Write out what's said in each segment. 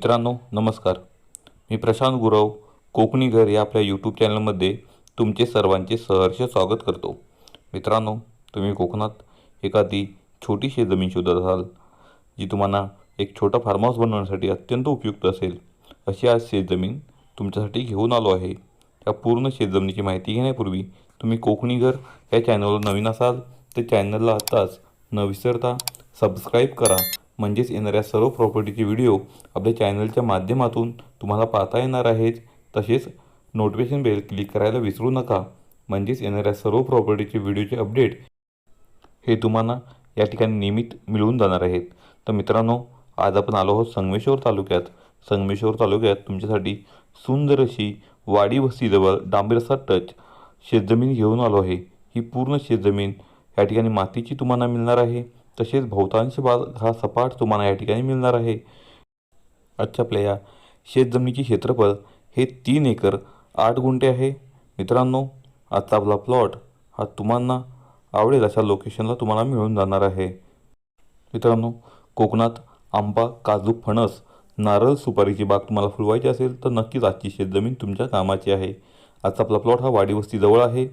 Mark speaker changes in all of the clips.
Speaker 1: मित्रांनो नमस्कार. मी प्रशांत गुरव कोकणी घर या आपल्या यूट्यूब चॅनलमध्ये तुमचे सर्वांचे सहर्ष स्वागत करतो. मित्रांनो तुम्ही कोकणात एखादी छोटी शेतजमीन शोधत असाल जी तुम्हाला एक छोटा फार्म हाऊस बनवण्यासाठी अत्यंत उपयुक्त असेल अशी आज शेतजमीन तुमच्यासाठी घेऊन आलो आहे. या पूर्ण शेतजमिनीची माहिती घेण्यापूर्वी तुम्ही कोकणी घर या चॅनलवर नवीन असाल तर चॅनलला आत्ताच न विसरता सबस्क्राईब करा. म्हणजेच येणाऱ्या सर्व प्रॉपर्टीचे व्हिडिओ आपल्या चॅनलच्या माध्यमातून तुम्हाला पाहता येणार आहेत. तसेच नोटिफिकेशन बेल क्लिक करायला विसरू नका. म्हणजेच येणाऱ्या सर्व प्रॉपर्टीचे व्हिडिओचे अपडेट हे तुम्हाला या ठिकाणी नियमित मिळून जाणार आहेत. तर मित्रांनो आज आपण आलो आहोत संगमेश्वर तालुक्यात. संगमेश्वर तालुक्यात तुमच्यासाठी सुंदर अशी वाडी वस्तीजवळ डांबेरसा टच शेतजमीन घेऊन आलो आहे. ही पूर्ण शेतजमीन या ठिकाणी मातीची तुम्हाला मिळणार आहे. तसेच बहुतांश भाग हा सपाट तुम्हाला या ठिकाणी मिळणार आहे. अच्छा प्लेया शेतजमिनीचे क्षेत्रफळ हे तीन एकर आठ गुंठे आहे. मित्रांनो आजचा आपला प्लॉट हा तुम्हाला आवडेल अशा लोकेशनला तुम्हाला मिळून जाणार आहे. मित्रांनो कोकणात आंबा काजू फणस नारळ सुपारीची बाग तुम्हाला फुलवायची असेल तर नक्कीच आजची शेतजमीन तुमच्या कामाची आहे. आजचा आपला प्लॉट हा वाडीवस्तीजवळ आहे.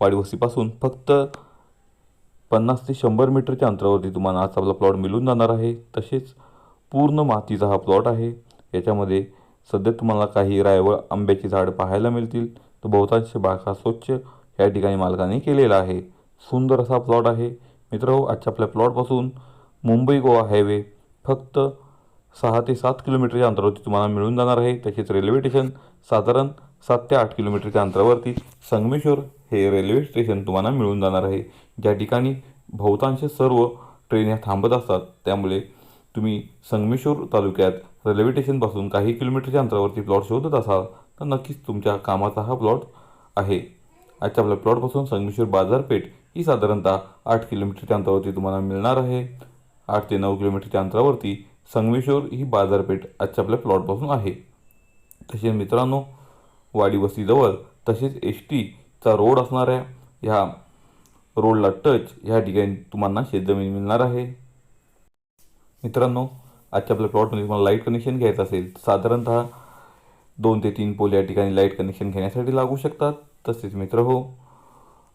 Speaker 1: वाडीवस्तीपासून फक्त पन्नास ते शंभर मीटरच्या अंतरावरती तुम्हाला आज आपला प्लॉट मिळून जाणार आहे. तसेच पूर्ण मातीचा हा प्लॉट आहे. याच्यामध्ये सध्या तुम्हाला काही रायवळ आंब्याची झाडं पाहायला मिळतील. तर बहुतांश बाग हा स्वच्छ या ठिकाणी मालकाने केलेला आहे. सुंदर असा प्लॉट आहे. मित्र आजच्या आपल्या प्लॉटपासून मुंबई गोवा हायवे फक्त सहा ते सात किलोमीटरच्या अंतरावरती तुम्हाला मिळून जाणार आहे. तसेच रेल्वे स्टेशन साधारण सात ते आठ किलोमीटरच्या अंतरावरती संगमेश्वर हे रेल्वे स्टेशन तुम्हाला मिळून जाणार आहे. ज्या ठिकाणी बहुतांश सर्व ट्रेन ह्या थांबत असतात त्यामुळे तुम्ही संगमेश्वर तालुक्यात रेल्वे स्टेशनपासून काही किलोमीटरच्या अंतरावरती प्लॉट शोधत असाल तर नक्कीच तुमच्या कामाचा हा प्लॉट आहे. आजच्या आपल्या प्लॉटपासून संगमेश्वर बाजारपेठ ही साधारणतः आठ किलोमीटरच्या अंतरावरती तुम्हाला मिळणार आहे. आठ ते नऊ किलोमीटरच्या अंतरावरती संगमेश्वर ही बाजारपेठ आजच्या आपल्या प्लॉटपासून आहे. तसेच मित्रांनो वाडी वस्तीजवळ तसेच एस टीचा रोड असणाऱ्या ह्या रोडला टच ह्या ठिकाणी तुम्हाला शेतजमीन मिळणार आहे. मित्रांनो आजच्या आपल्या प्लॉटमध्ये तुम्हाला लाइट कनेक्शन घ्यायचं असेल साधारणतः दोन ते तीन पोल या ठिकाणी लाइट कनेक्शन घेण्यासाठी लागू शकतात. तसेच मित्र हो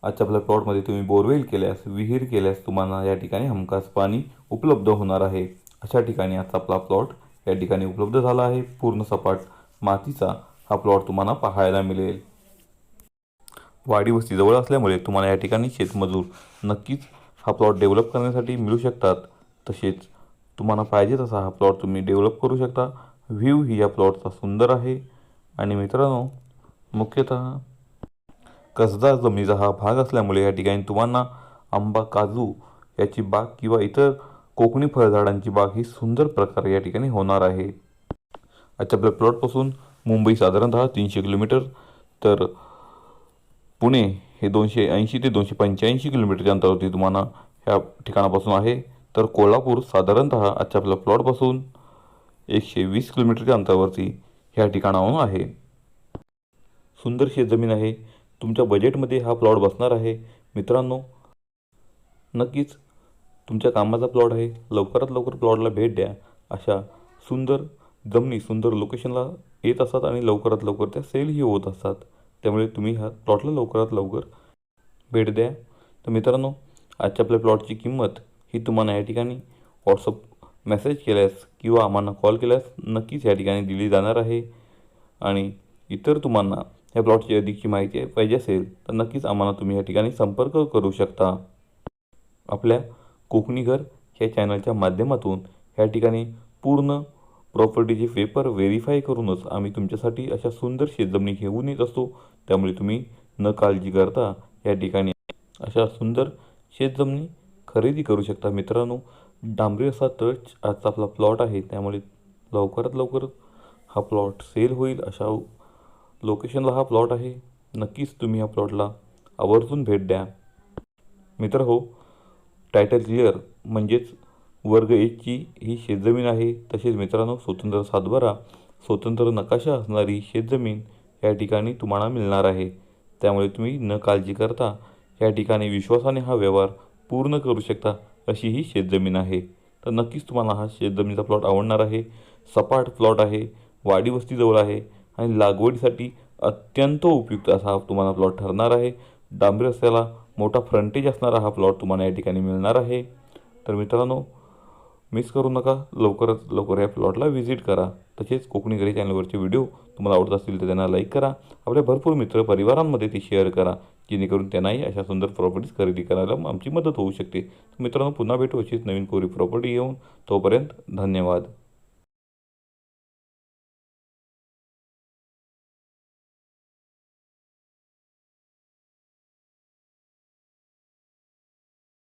Speaker 1: आजच्या आपल्या प्लॉटमध्ये तुम्ही बोरवेल केल्यास विहीर केल्यास तुम्हाला या ठिकाणी हमखास पाणी उपलब्ध होणार आहे. अशा ठिकाणी आजचा आपला प्लॉट या ठिकाणी उपलब्ध झाला आहे. पूर्ण सपाट मातीचा हा प्लॉट तुम्हाला पाहायला मिळेल. वाडी वस्ती जवळ असल्यामुळे तुम्हाला या ठिकाणी शेतमजूर नक्कीच हा प्लॉट डेव्हलप करण्यासाठी मिळू शकतात. तसेच तुम्हाला पाहिजे तसा हा प्लॉट तुम्ही डेव्हलप करू शकता. व्ह्यू ही या प्लॉटचा सुंदर आहे. आणि मित्रांनो मुख्यतः कसदार जमिनीचा हा भाग असल्यामुळे या ठिकाणी तुम्हाला आंबा काजू याची बाग किंवा इतर कोकणी फळझाडांची बाग ही सुंदर प्रकारे या ठिकाणी होणार आहे. आजच्या आपल्या प्लॉटपासून मुंबई साधारणतः तीनशे किलोमीटर तर पुणे हे दोनशे ऐंशी ते दोनशे पंच्याऐंशी किलोमीटरच्या अंतरावरती तुम्हाला ह्या ठिकाणापासून आहे. तर कोल्हापूर साधारणतः आजच्या आपल्या प्लॉटपासून एकशे वीस किलोमीटरच्या अंतरावरती ह्या ठिकाणाहून आहे. सुंदर शेतजमीन आहे. तुमच्या बजेटमध्ये हा प्लॉट बसणार आहे. मित्रांनो नक्कीच तुमच्या कामाचा प्लॉट आहे. लवकरात लवकर प्लॉटला भेट द्या. अशा सुंदर जमिनी सुंदर लोकेशनला येत असतात आणि लवकरात लवकर त्या सेलही होत असतात. त्यामुळे तुम्ही ह्या प्लॉटला लवकरात लवकर भेट द्या. तर मित्रांनो आजच्या आपल्या प्लॉटची किंमत ही तुम्हाला या ठिकाणी व्हॉट्सअप मेसेज केल्यास किंवा आम्हाला कॉल केल्यास नक्कीच या ठिकाणी दिली जाणार आहे. आणि इतर तुम्हाला या प्लॉटची अधिकची माहिती पाहिजे असेल तर नक्कीच आम्हाला तुम्ही या ठिकाणी संपर्क करू शकता. आपल्या कोकणी घर ह्या चॅनलच्या माध्यमातून ह्या ठिकाणी पूर्ण प्रॉपर्टीचे पेपर व्हेरीफाय करूनच आम्ही तुमच्यासाठी अशा सुंदर शेतजमिनी घेऊन येत असतो. त्यामुळे तुम्ही न काळजी करता. या ठिकाणी अशा सुंदर शेतजमिनी खरेदी करू शकता मित्रांनो. डांबरी असा टच आजचा आपला प्लॉट आहे. त्यामुळे लवकरात लवकर हा प्लॉट सेल होईल अशा लोकेशनला हा प्लॉट आहे. नक्कीच तुम्ही या प्लॉटला आवर्जून भेट द्या. मित्र हो टायटल क्लिअर म्हणजेच वर्ग एकची ही शेतजमीन आहे. तसेच मित्रांनो स्वतंत्र सातबारा स्वतंत्र नकाशा असणारी शेतजमीन या ठिकाणी तुम्हाला मिळणार आहे. त्यामुळे तुम्ही न काळजी करता या ठिकाणी विश्वासाने हा व्यवहार पूर्ण करू शकता अशी ही शेतजमीन आहे. तर नक्कीच तुम्हाला हा शेतजमीनचा प्लॉट आवडणार आहे. सपाट प्लॉट आहे वाडी वस्तीजवळ आहे आणि लागवडीसाठी अत्यंत उपयुक्त असा हा तुम्हाला प्लॉट ठरणार आहे. डांबरी रस्त्याला मोठा फ्रंटेज असणारा हा प्लॉट तुम्हाला या ठिकाणी मिळणार आहे. तर मित्रांनो मिस करू नका. लवकरच लवकर या प्लॉटला व्हिजिट करा. तसेच कोकणी घरी चॅनलवरचे व्हिडिओ तुम्हाला आवडत असतील तर त्यांना लाईक करा. आपल्या भरपूर मित्र परिवारांमध्ये ते शेअर करा. जेणेकरून त्यांनाही अशा सुंदर प्रॉपर्टीज खरेदी करायला आमची मदत होऊ शकते. मित्रांनो पुन्हा भेटू अशीच नवीन कोरी प्रॉपर्टी येऊन तोपर्यंत धन्यवाद.